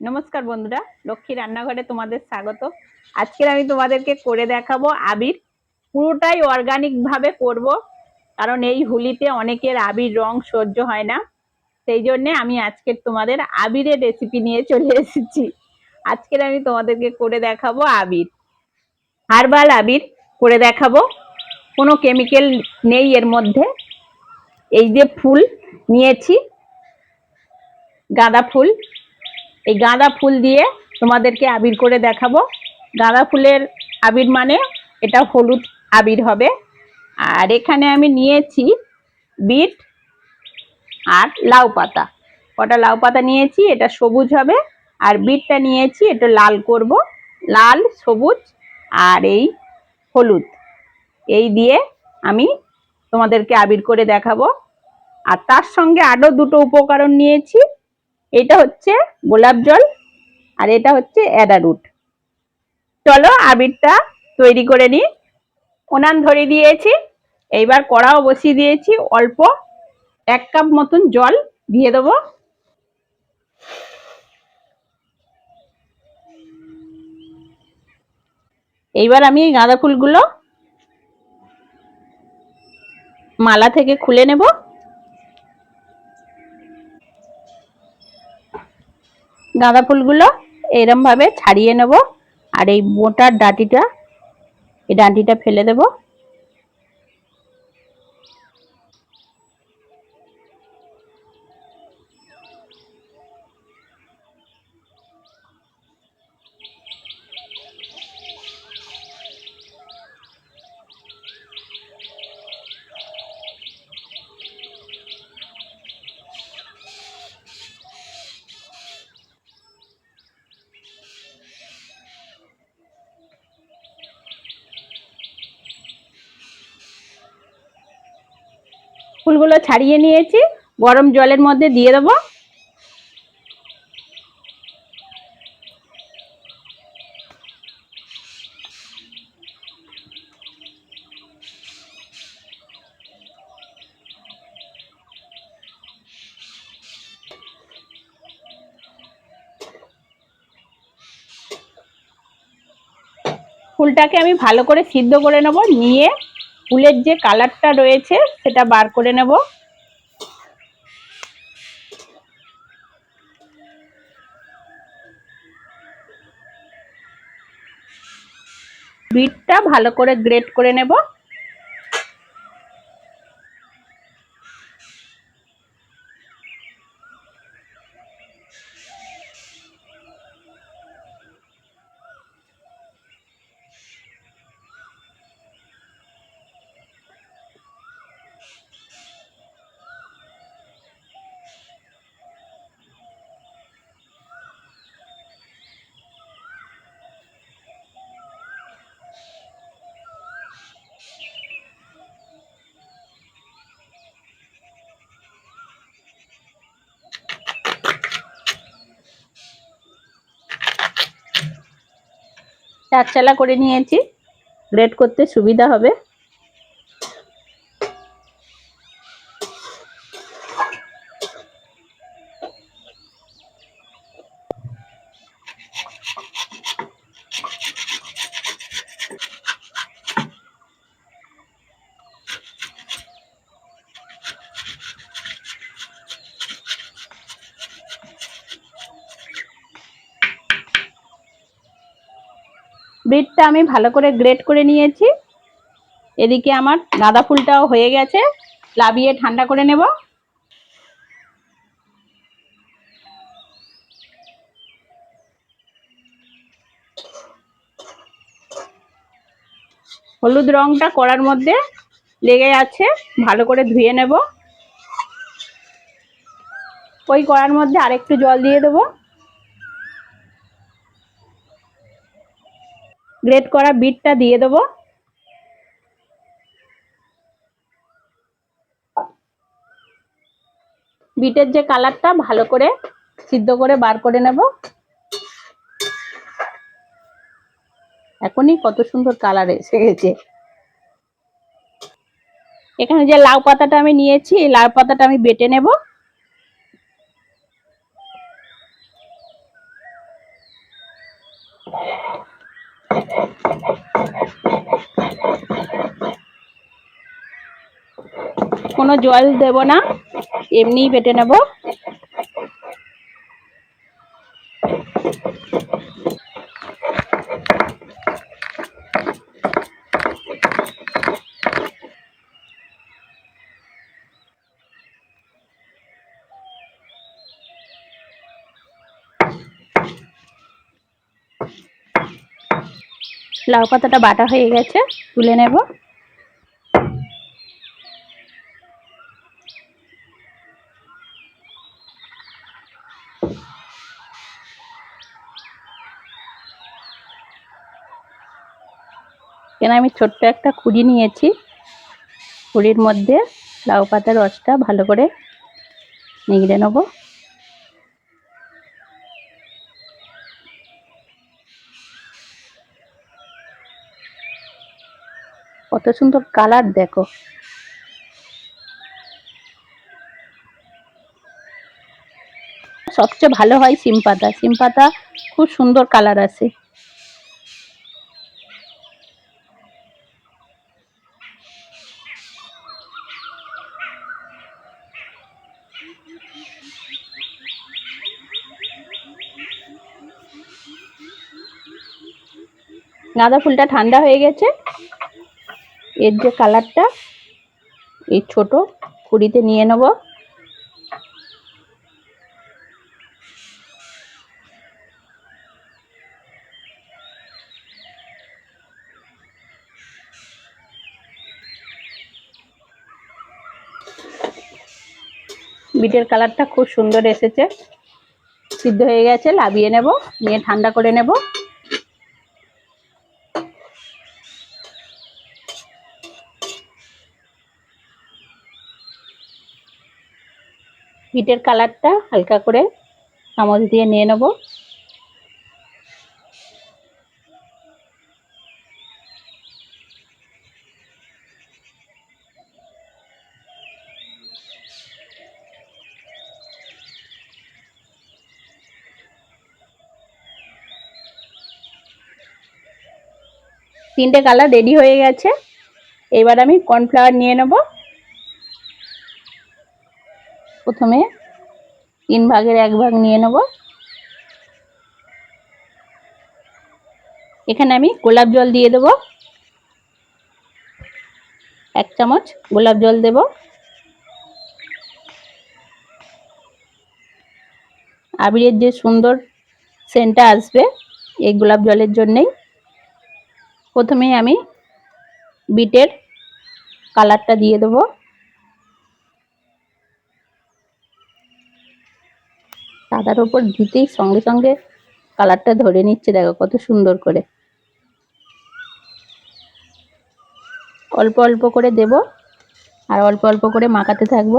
নমস্কার বন্ধুরা, লক্ষ্মী রান্নাঘরে তোমাদের স্বাগত। আজকের আমি তোমাদেরকে করে দেখাবো আবির। পুরোটাই অর্গানিক ভাবে করব, কারণ এই হোলিতে অনেকের আবির রং সহ্য হয় না। সেই জন্যে আমি আজকের তোমাদের আবিরের রেসিপি নিয়ে চলে এসেছি। আজকের আমি তোমাদেরকে করে দেখাবো আবির। হার্বাল আবির করে দেখাবো। কোনো কেমিক্যাল নেই এর মধ্যে। এই যে ফুল নিয়েছি, গাঁদা ফুল। এই গাঁদা ফুল দিয়ে তোমাদেরকে আবির করে দেখাবো। গাঁদা ফুলের আবির মানে এটা হলুদ আবির হবে। আর এখানে আমি নিয়েছি বিট আর লাউ পাতা। কটা লাউ পাতা নিয়েছি, এটা সবুজ হবে। আর বিটটা নিয়েছি, এটা লাল করব। লাল, সবুজ আর এই হলুদ। এই দিয়ে আমি তোমাদেরকে আবির করে দেখাবো। আর তার সঙ্গে আরও দুটো উপকরণ নিয়েছি। এটা হচ্ছে গোলাপ জল আর এটা হচ্ছে অ্যাডারুট চলো আবিরটা তৈরি করে নিই। উনান ধরে দিয়েছি, এইবার কড়াও বসিয়ে দিয়েছি, অল্প এক কাপ মতন জল দিয়ে দেবো। এইবার আমি এই গাঁদা ফুলগুলো মালা থেকে খুলে নেব। গাঁদা ফুলগুলো এরমভাবে ছাড়িয়ে নেব। আর এই মোটার ডাঁটিটা এই ডাঁটিটা ফেলে দেব। ফুলগুলো ছাড়িয়ে নিয়েছি। গরম জলের মধ্যে দিয়ে দেবো। ফুলটাকে আমি ভালো করে সিদ্ধ করে নেব, নিয়ে ফুলের যে কালারটা রয়েছে সেটা বার করে নেব। বিটটা ভালো করে গ্রেট করে নেব। চারচালা করে নিয়েছি। গ্রেড করতে সুবিধা হবে। বিটটা আমি ভালো করে গ্রেট করে নিয়েছি। এদিকে আমার গাঁদা ফুলটাও হয়ে গেছে। লাবিয়ে ঠান্ডা করে নেব। হলুদ রংটা করার মধ্যে লেগে আছে, ভালো করে ধুয়ে নেব। ওই কড়ার মধ্যে আরেকটু জল দিয়ে দেবো। গ্রেট করা বিটটা দিয়ে দেবো। বিটের যে কালারটা ভালো করে সিদ্ধ করে বার করে নেব। এখনই কত সুন্দর কালার এসে গেছে। এখানে যে লাউ পাতাটা আমি নিয়েছি, এই লাউ পাতাটা আমি বেটে নেব। কোনো জল দেব না এমনিই বেটে নেব। লাউ পাতাটা বাটা হয়ে গেছে তুলে নেব। এখানে আমি ছোট্ট একটা খুঁড়ি নিয়েছি। খুঁড়ির মধ্যে লাউ পাতার রসটা ভালো করে নিগড়ে নেব। কত সুন্দর কালার দেখো। সবচেয়ে ভালো হয় সিম পাতা। সিম পাতা খুব সুন্দর কালার আসে গাঁদা ফুলটা ঠান্ডা হয়ে গেছে। এর যে কালারটা এই ছোট কুড়িতে নিয়ে নেব। বিটের কালারটা খুব সুন্দর এসেছে। সিদ্ধ হয়ে গেছে লাবিয়ে নেব, নিয়ে ঠান্ডা করে নেব। বিটের কালারটা হালকা করে চামচ দিয়ে নিয়ে নেব। তিনটে কালার রেডি হয়ে গেছে। এবার আমি কর্নফ্লাওয়ার নিয়ে নেব। প্রথমে তিন ভাগের এক ভাগ নিয়ে নেব। এখানে আমি গোলাপ জল দিয়ে দেব। এক চামচ গোলাপ জল দেব। আবিরের যে সুন্দর সেন্টটা আসবে এই গোলাপ জলের জন্যেই। প্রথমে আমি বিটের কালারটা দিয়ে দেবো। সাদার ওপর দিতেই সঙ্গে সঙ্গে কালারটা ধরে নিচ্ছে, দেখো কত সুন্দর করে। অল্প অল্প করে দেব আর অল্প অল্প করে মাখাতে থাকব।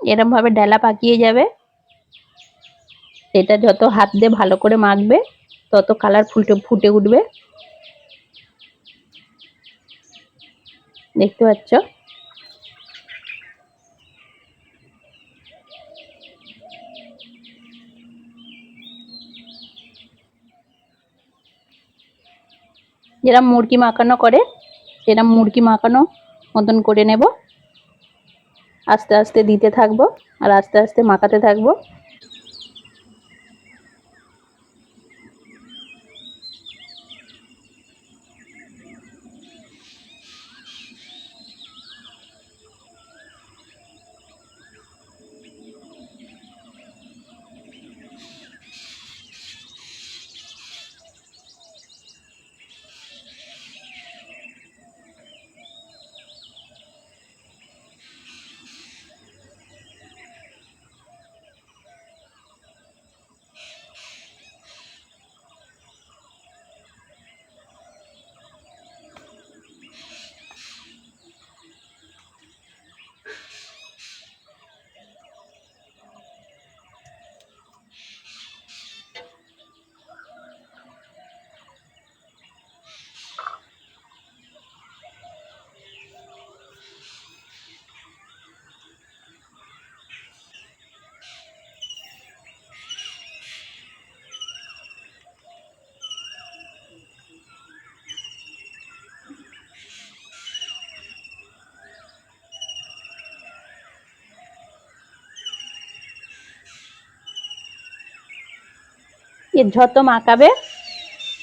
এরম ভাবে ডালা পাকিয়ে যাবে। এটা যত হাত দিয়ে ভালো করে মাখবে, তত কালার ফুটে ফুটে উঠবে। দেখতে পাচ্ছ? যেরকম মুরগি মাখানো করে সেরকম মুরগি মাখানো মতন করে নেব। আস্তে আস্তে দিতে থাকব আর আস্তে আস্তে মাখাতে থাকব। এর যত মাখাবে,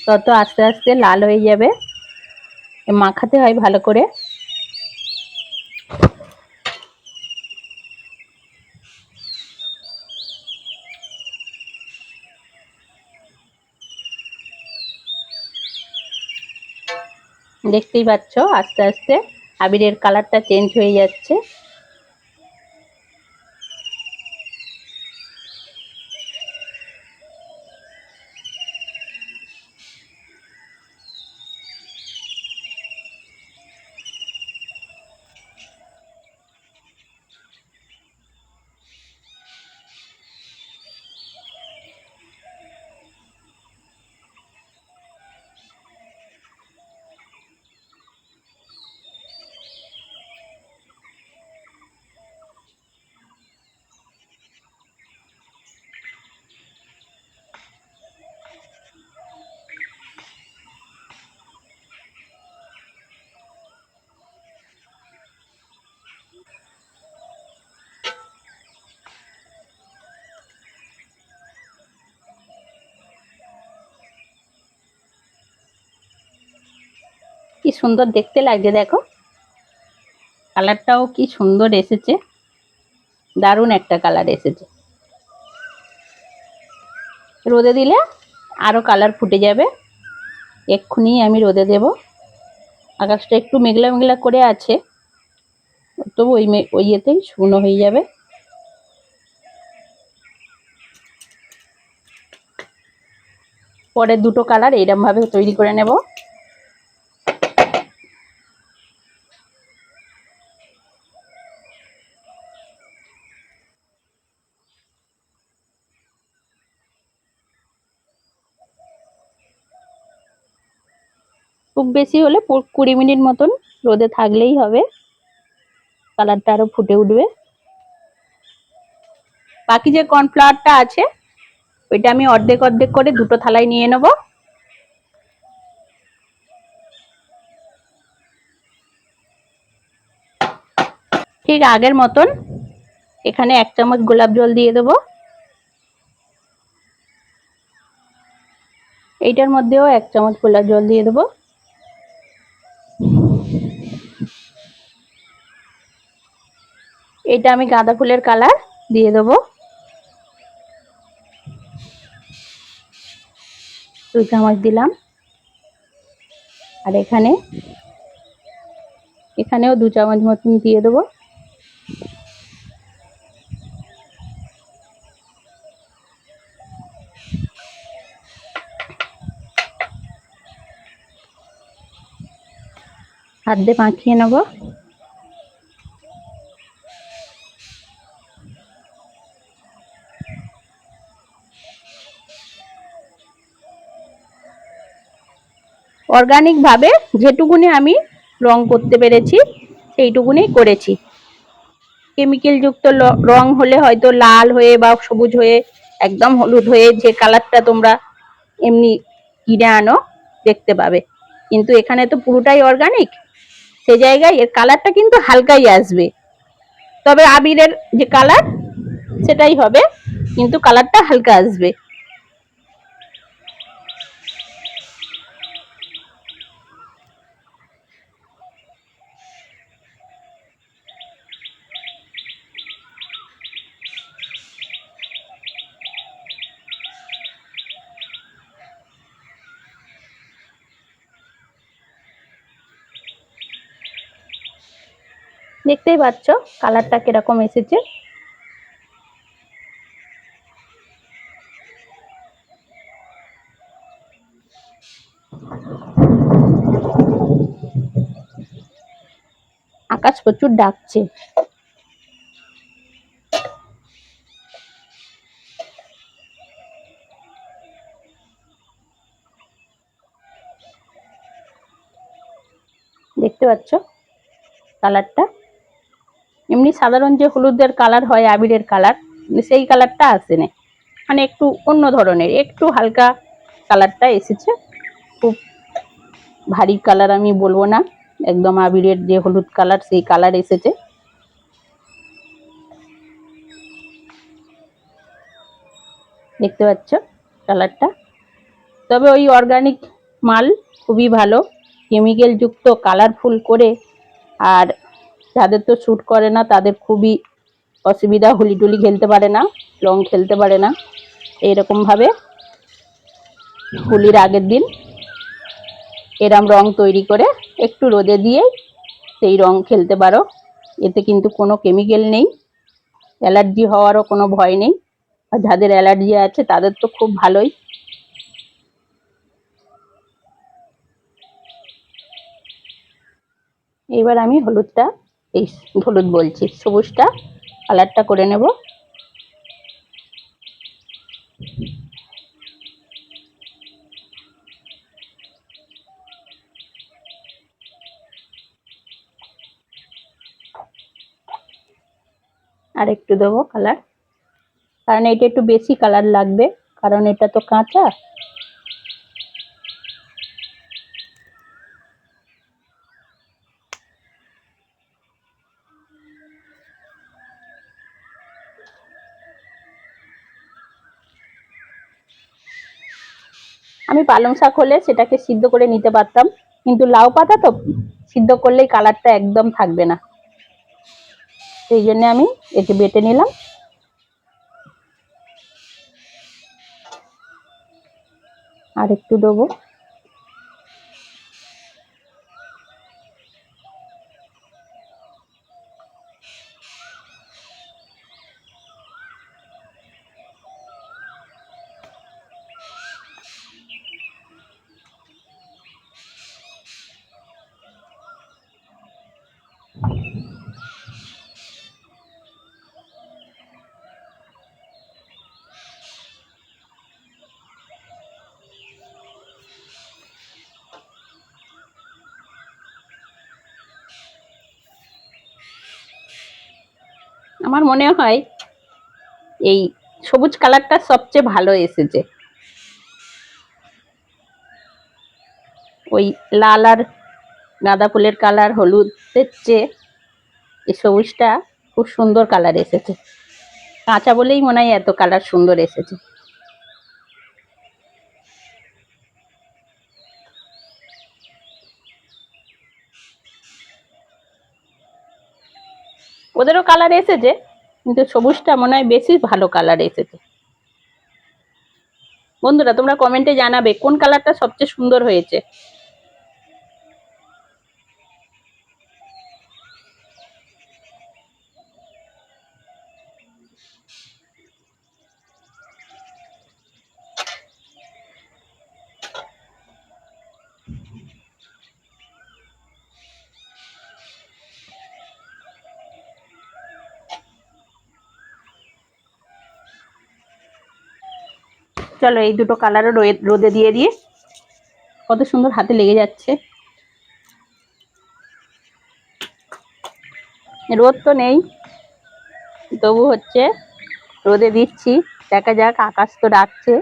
তত আস্তে আস্তে লাল হয়ে যাবে। মাখাতে হয় ভালো করে। দেখতেই পাচ্ছ, আস্তে আস্তে আবিরের কালারটা চেঞ্জ হয়ে যাচ্ছে। কি সুন্দর দেখতে লাগছে, দেখো। কালারটাও কি সুন্দর এসেছে। দারুণ একটা কালার এসেছে। রোদে দিলে আরও কালার ফুটে যাবে। এক্ষুনি আমি রোদে দেব। আকাশটা একটু মেঘলা মেঘলা করে আছে। তবু ওই ওই ইয়েতেই শুকনো হয়ে যাবে। পরে দুটো কালার এইরকম ভাবে তৈরি করে নেব। খুব বেশি হলে কুড়ি মিনিট মতন রোদে থাকলেই হবে। কালারটা আরও ফুটে উঠবে। বাকি যে কর্নফ্লাওয়ারটা আছে, ওইটা আমি অর্ধেক অর্ধেক করে দুটো থালায় নিয়ে নেব। ঠিক আগের মতন এখানে এক চামচ গোলাপ জল দিয়ে দেবো। এইটার মধ্যেও এক চামচ গোলাপ জল দিয়ে দেবো। এটা আমি গাঁদা ফুলের কালার দিয়ে দেবো। দুই চামচ দিলাম। আর এখানে, এখানেও দু চামচ মতন দিয়ে দেবো। হাত দিয়ে মাখিয়ে নেব। অর্গানিক ভাবে যেটুকুনি আমি রং করতে পেরেছি, সেইটুকুনি করেছি। কেমিক্যাল যুক্ত রং হলে হয়তো লাল হয়ে বা সবুজ হয়ে, একদম হলুদ হয়ে যে কালারটা তোমরা এমনি কিনে আনো, দেখতে পাবে। কিন্তু এখানে তো পুরোটাই অর্গানিক সে জায়গায় এর কালারটা কিন্তু হালকাই আসবে। তবে আবিরের যে কালার সেটাই হবে। কিন্তু কালারটা হালকা আসবে। দেখতেই পাচ্ছ কালারটা কীরকম এসেছে। আকাশ প্রচুর ডাকছে। দেখতে পাচ্ছ কালারটা? এমনি সাধারণ যে হলুদের কালার হয়, আবিরের কালার সেই কালারটা আসে না। মানে একটু অন্য ধরনের, একটু হালকা কালারটা এসেছে। খুব ভারী কালার আমি বলব না, একদম আবিরের যে হলুদ কালার সেই কালার এসেছে। দেখতে পাচ্ছ কালারটা তবে ওই অর্গানিক মাল খুবই ভালো কেমিক্যাল যুক্ত কালারফুল করে, আর যাদের তো শ্যুট করে না, তাদের খুবই অসুবিধা হোলি টুলি খেলতে পারে না রং খেলতে পারে না। এইরকমভাবে হোলির আগের দিন এরম রং তৈরি করে একটু রোদে দিয়ে সেই রং খেলতে পারো। এতে কিন্তু কোনো কেমিক্যাল নেই অ্যালার্জি হওয়ারও কোনো ভয় নেই। আর যাদের অ্যালার্জি আছে, তাদের তো খুব ভালোই। এবার আমি হলুদটা এই হলুদ বলছি, সবুজটা কালারটা করে নেব। আর একটু দেবো কালার, কারণ এটা একটু বেশি কালার লাগবে, কারণ এটা তো কাঁচা আমি পালং শাক হলে সেটাকে সিদ্ধ করে নিতে পারতাম। কিন্তু লাউ পাতা তো সিদ্ধ করলেই কালারটা একদম থাকবে না। সেই জন্য আমি একে বেটে নিলাম। আর একটু দেবো। আমার মনে হয় এই সবুজ কালারটা সবচেয়ে ভালো এসেছে। ওই লাল আর গাঁদা ফুলের কালার হলুদের চেয়ে এই সবুজটা খুব সুন্দর কালার এসেছে। কাঁচা বলেই মনে হয় এত কালার সুন্দর এসেছে। ওদেরও কালার এসেছে, কিন্তু সবুজটা মনে হয় বেশি ভালো কালার এসেছে। বন্ধুরা, তোমরা কমেন্টে জানাবে কোন কালারটা সবচেয়ে সুন্দর হয়েছে। চলো এই দুটো কালারও রোদে দিয়ে দিয়ে। কত সুন্দর হাতে লেগে যাচ্ছে। রোদ তো নেই, তবু হচ্ছে রোদে দিচ্ছি। দেখা যাক, আকাশ তো ডাকছে।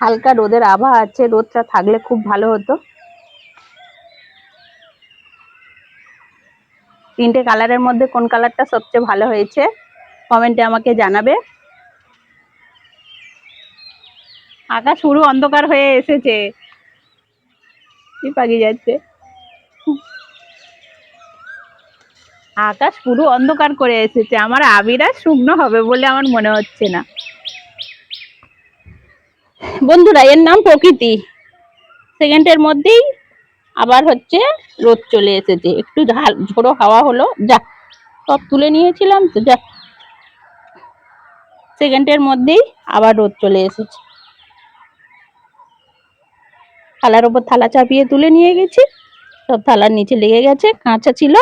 হালকা রোদের আভা আছে, রোদটা থাকলে খুব ভালো হতো। তিনটে কালারের মধ্যে কোন কালারটা সবচেয়ে ভালো হয়েছে? কমেন্টে আমাকে জানাবে। আকাশ পুরো অন্ধকার হয়ে এসেছে। কি পাকি যাচ্ছে? আকাশ পুরো অন্ধকার করে এসেছে। আমার আবির শুকনো হবে বলে আমার মনে হচ্ছে না। বন্ধুরা, এর নাম প্রকৃতি। সেকেন্ডের মধ্যেই আবার হচ্ছে রোদ চলে এসেছে। একটু ঝাল, ঝোড়ো হাওয়া হলো। যা সব তুলে নিয়েছিলাম তো যা সেকেন্ডের মধ্যেই আবার রোদ চলে এসেছে। থালার ওপর থালা চাপিয়ে তুলে নিয়ে গেছি। সব থালার নিচে লেগে গেছে, কাঁচা ছিল।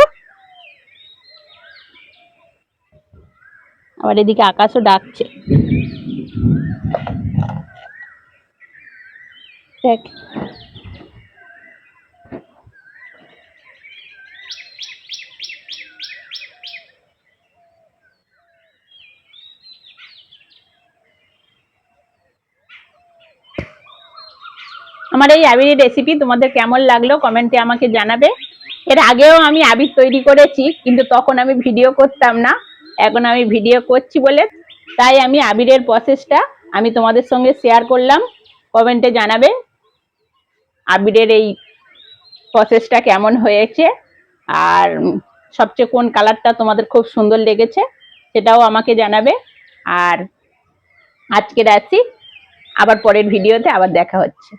আবার এদিকে আকাশও ডাকছে। দেখ আমার এই আবিরের রেসিপি তোমাদের কেমন লাগল কমেন্টে আমাকে জানাবে। এর আগেও আমি আবির তৈরি করেছি, কিন্তু তখন আমি ভিডিও করতাম না। এখন আমি ভিডিও করছি বলে তাই আমি আবিরের প্রসেসটা আমি তোমাদের সঙ্গে শেয়ার করলাম। কমেন্টে জানাবে আবিরের এই প্রসেসটা কেমন হয়েছে আর সবচেয়ে কোন কালারটা তোমাদের খুব সুন্দর লেগেছে সেটাও আমাকে জানাবে। আর আজকে রাখছি, আবার পরের ভিডিওতে আবার দেখা হচ্ছে।